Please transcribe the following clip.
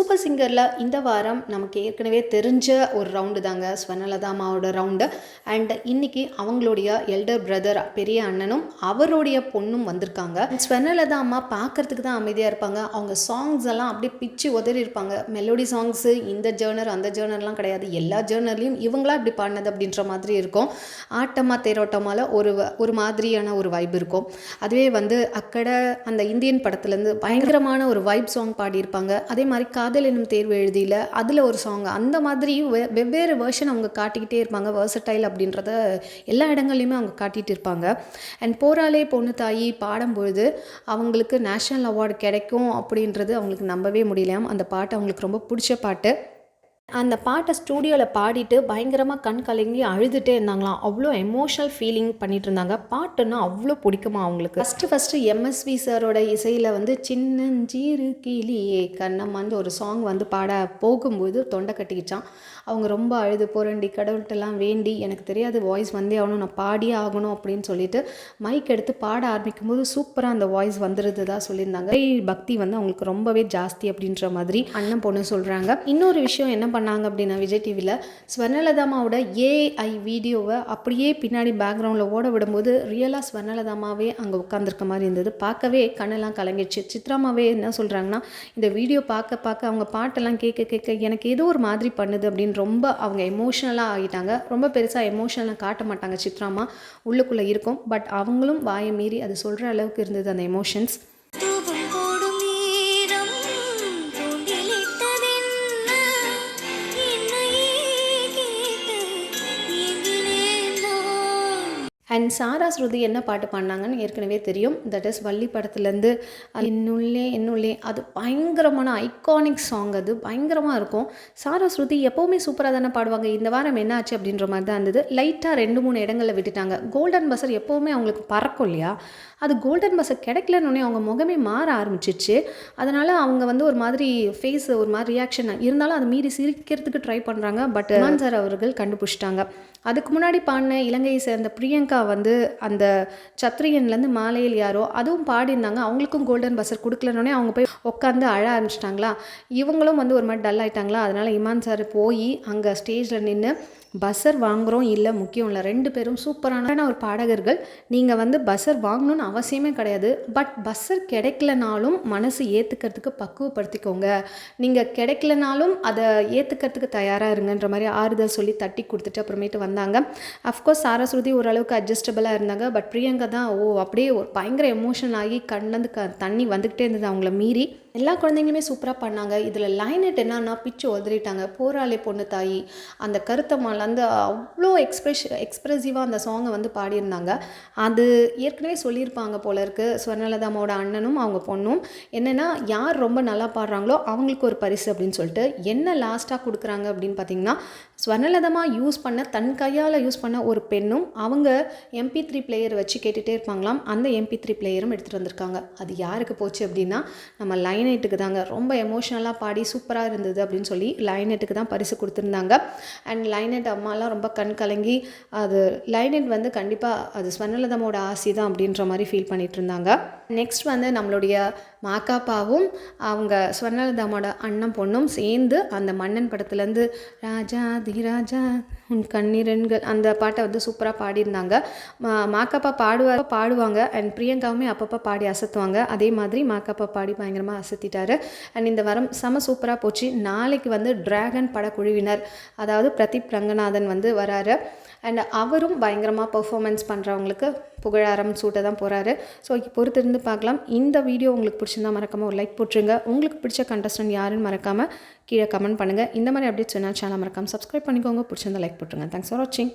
Super சிங்கரில் இந்த வாரம் நமக்கு ஏற்கனவே தெரிஞ்ச ஒரு ரவுண்டு தாங்க ஸ்வர்ணலதா அம்மாவோட ரவுண்டு அண்ட் இன்னைக்கு அவங்களுடைய எல்டர் பிரதர் பெரிய அண்ணனும் அவருடைய பொண்ணும் வந்திருக்காங்க. ஸ்வர்ணலதா அம்மா பார்க்கறதுக்கு தான் அமைதியாக இருப்பாங்க. அவங்க சாங்ஸ் எல்லாம் அப்படியே பிச்சு உதறி இருப்பாங்க. மெலோடி சாங்ஸு இந்த ஜேர்னர் அந்த ஜேர்னர்லாம் கிடையாது. எல்லா ஜேர்னர்லையும் இவங்களா இப்படி பாடினது அப்படின்ற மாதிரி இருக்கும். ஆட்டமா தேரோட்டமால ஒரு வ- ஒரு மாதிரியான ஒரு வைப் இருக்கும். அதுவே வந்து அக்கடை அந்த இந்தியன் படத்துலேருந்து பயங்கரமான ஒரு வைப் சாங் பாடியிருப்பாங்க. அதே மாதிரி காதல் எனும் தேர்வு எழுதியில் அதில் ஒரு சாங் அந்த மாதிரி வெ- வெவ்வேறு வேர்ஷன் அவங்க காட்டிக்கிட்டே இருப்பாங்க. வேர்சட்டைல் அப்படின்றத எல்லா இடங்கள்லையுமே அவங்க காட்டிகிட்டு இருப்பாங்க. அண்ட் போராளே பொண்ணு தாயி பாடும்பொழுது அவங்களுக்கு நேஷ்னல் அவார்டு கிடைக்கும் அப்படின்றது அவங்களுக்கு நம்பவே முடியலையாம். அந்த பாட்டு அவங்களுக்கு ரொம்ப பிடிச்ச பாட்டு. அந்த பாட்டை ஸ்டூடியோவில் பாடிட்டு பயங்கரமாக கண் கலங்கி அழுதுகிட்டே இருந்தாங்களாம். அவ்வளோ எமோஷனல் ஃபீலிங் பண்ணிட்டு இருந்தாங்க பாட்டுன்னா அவ்வளோ பிடிக்குமா அவங்களுக்கு? ஃபஸ்ட்டு ஃபஸ்ட்டு எம்எஸ்வி சாரோட இசையில் வந்து சின்னஞ்சீரு கிளியே கண்ணம்மான்னு ஒரு சாங் வந்து பாட போகும்போது தொண்டை கட்டிக்கிச்சான் அவங்க ரொம்ப அழுது புரண்டி கடவுள்கிட்டலாம் வேண்டி எனக்கு தெரியாது வாய்ஸ் வந்தே ஆகணும் நான் பாடியே ஆகணும் அப்படின்னு சொல்லிட்டு மைக் எடுத்து பாட ஆரம்பிக்கும் போது சூப்பராக அந்த வாய்ஸ் வந்துருதுதா சொல்லியிருந்தாங்க. பக்தி வந்து அவங்களுக்கு ரொம்பவே ஜாஸ்தி அப்படின்ற மாதிரி அண்ணன் பொண்ணு சொல்கிறாங்க இன்னொரு விஷயம் என்ன பண்ணாங்க அப்படின்னா விஜய் டிவியில் ஸ்வர்ணலதாமாவோட ஏஐ வீடியோவை அப்படியே பின்னாடி பேக்ரவுண்டில் ஓட விடும்போது ரியலாக ஸ்வர்ணலதாமாவே அங்கே உட்காந்துருக்க மாதிரி இருந்தது. பார்க்கவே கண்ணெல்லாம் கலங்கிடுச்சு. சித்ராமாவே என்ன சொல்கிறாங்கன்னா இந்த வீடியோ பார்க்க பார்க்க அவங்க பாட்டெல்லாம் கேட்க கேட்க எனக்கு ஏதோ ஒரு மாதிரி பண்ணுது அப்படின்னு ரொம்ப அவங்க எமோஷ்னலாக ஆகிட்டாங்க. ரொம்ப பெருசாக எமோஷனலாக காட்ட மாட்டாங்க சித்ராமா. உள்ளுக்குள்ளே இருக்கும். பட் அவங்களும் வாயை மீறி அது சொல்கிற அளவுக்கு இருந்தது அந்த எமோஷன்ஸ் அண்ட் சாரா ஸ்ருதி என்ன பாட்டு பாடினாங்கன்னு ஏற்கனவே தெரியும். தட் இஸ் வள்ளி படத்துலேருந்து என்னுள்ளே என்னுள்ளே அது பயங்கரமான ஐகானிக் சாங் அது. பயங்கரமாக இருக்கும். சாரா ஸ்ருதி எப்போவுமே சூப்பராக தானே பாடுவாங்க. இந்த வாரம் என்ன ஆச்சு அப்படின்ற மாதிரி தான் இருந்தது. லைட்டாக ரெண்டு மூணு இடங்களில் விட்டுட்டாங்க. கோல்டன் பஸ்ஸர் எப்போவுமே அவங்களுக்கு பறக்கும் இல்லையா? அது கோல்டன் பஸ்ஸர் கிடைக்கலன்னொடனே அவங்க முகமே மாற ஆரம்பிச்சிச்சு அதனால் அவங்க வந்து ஒரு மாதிரி ஃபேஸ் ஒரு மாதிரி ரியாக்ஷன் இருந்தாலும் அதை மீறி சிரிக்கிறதுக்கு ட்ரை பண்ணுறாங்க பட் சார் அவர்கள் கண்டுபிடிச்சிட்டாங்க. அதுக்கு முன்னாடி பாடின இலங்கையை சேர்ந்த பிரியங்கா வந்து அந்த சத்ரியன்லேருந்து மாலையில் யாரோ அதுவும் பாடியிருந்தாங்க. அவங்களுக்கும் கோல்டன் பஸ்ஸர் கொடுக்கலனோடனே அவங்க போய் உட்காந்து அழ ஆரம்பிச்சிட்டாங்களா? இவங்களும் வந்து ஒரு மாதிரி டல் ஆகிட்டாங்களா அதனால் இமான் சார் போய் அங்கே ஸ்டேஜில் நின்று பஸ்ஸர் வாங்குகிறோம் இல்லை முக்கியம் இல்லை. ரெண்டு பேரும் சூப்பரான ஒரு பாடகர்கள். நீங்கள் வந்து பஸ்ஸர் வாங்கணும்னு அவசியமே கிடையாது. பட் பஸ்ஸர் கிடைக்கலனாலும் மனசு ஏற்றுக்கிறதுக்கு பக்குவப்படுத்திக்கோங்க. நீங்கள் கிடைக்கலனாலும் அதை ஏற்றுக்கிறதுக்கு தயாராக இருங்கன்ற மாதிரி ஆறுதல் சொல்லி தட்டி கொடுத்துட்டு அப்புறமேட்டு வந்தாங்க. அஃப்கோர்ஸ் சாரஸ்ருதி ஓரளவுக்கு அட்ஜஸ்டபிளாக இருந்தாங்க. பட் பிரியங்கா தான் ஓ அப்படியே ஒரு பயங்கர எமோஷன் ஆகி கண்ணந்து க தண்ணி வந்துக்கிட்டே இருந்தது. அவங்கள மீறி. எல்லா குழந்தைங்களுமே சூப்பராக பண்ணாங்க. இதில் லைனட் என்னன்னா பிச்சு உதறிட்டாங்க. போராளே பொண்ணு தாயி. அந்த கருத்தம்மாள் அந்த அவ்வளோ எக்ஸ்பிரஷ் எக்ஸ்ப்ரெசிவாக அந்த சாங்கை வந்து பாடியிருந்தாங்க. அது ஏற்கனவே சொல்லியிருப்பாங்க போல இருக்கு. ஸ்வர்ணலதாமோட அண்ணனும் அவங்க பொண்ணும். என்னென்னா யார் ரொம்ப நல்லா பாடுறாங்களோ அவங்களுக்கு ஒரு பரிசு அப்படின்னு சொல்லிட்டு என்ன லாஸ்ட்டாக கொடுக்குறாங்க அப்படின்னு பார்த்தீங்கன்னா ஸ்வர்ணலதமாக யூஸ் பண்ண தன் கையால் யூஸ் பண்ண ஒரு பெண்ணும் அவங்க எம்பி த்ரீ பிளேயர் வச்சு கேட்டுகிட்டே இருப்பாங்களாம். அந்த எம்பி த்ரீ பிளேயரும் எடுத்துகிட்டு வந்திருக்காங்க. அது யாருக்கு போச்சு அப்படின்னா நம்ம லைன் லைனைட்டுக்கு தாங்க. ரொம்ப எமோஷ்னலாக பாடி சூப்பராக இருந்தது அப்படின்னு சொல்லி லைனெட்டுக்கு தான் பரிசு கொடுத்துருந்தாங்க. அண்ட் லைனெட் அம்மாலாம் ரொம்ப கண் கலங்கி அது லைனெட் வந்து கண்டிப்பாக அது ஸ்வர்ணலதமோட ஆசி தான் அப்படின்ற மாதிரி ஃபீல் பண்ணிகிட்டு இருந்தாங்க. நெக்ஸ்ட் வந்து நம்மளுடைய மாக்காப்பாவும் அவங்க ஸ்வர்ணலதாமோட அண்ணன் பொண்ணும் சேர்ந்து அந்த மன்னன் படத்துலேருந்து ராஜா திராஜா உன் கண்ணீரன்கள் அந்த பாட்டை வந்து சூப்பராக பாடியிருந்தாங்க. மா மாக்காப்பா பாடுவார் பாடுவாங்க. அண்ட் பிரியங்காவுமே அப்பப்போ பாடி அசத்துவாங்க. அதே மாதிரி மாக்காப்பா பாடி பயங்கரமாக அசத்திட்டாரு. அண்ட் இந்த வாரம் செம சூப்பராக போச்சு. நாளைக்கு வந்து டிராகன் படக்குழுவினர் அதாவது பிரதீப் ரங்கநாதன் வந்து வராரு. அண்ட் அவரும் பயங்கரமாக பெர்ஃபார்மன்ஸ் பண்ணுறவங்களுக்கு புகழாரம் சூட்ட தான் போகிறாரு ஸோ பொறுத்திருந்து பார்க்கலாம். இந்த வீடியோ உங்களுக்கு பிடிச்சிருந்தா மறக்காமல் ஒரு லைக் போட்டுருங்க. உங்களுக்கு பிடிச்ச கண்டஸ்டன்ட் யாருன்னு மறக்காமல் கீழே கமெண்ட் பண்ணுங்கள் இந்த மாதிரி அப்டேட்ஸ் வேணால் சேனல் மறக்காமல் சப்ஸ்கிரைப் பண்ணிக்கோங்க. பிடிச்சிருந்தா லைக் போட்டுருங்க. தேங்க்ஸ் ஃபார் வாட்சிங்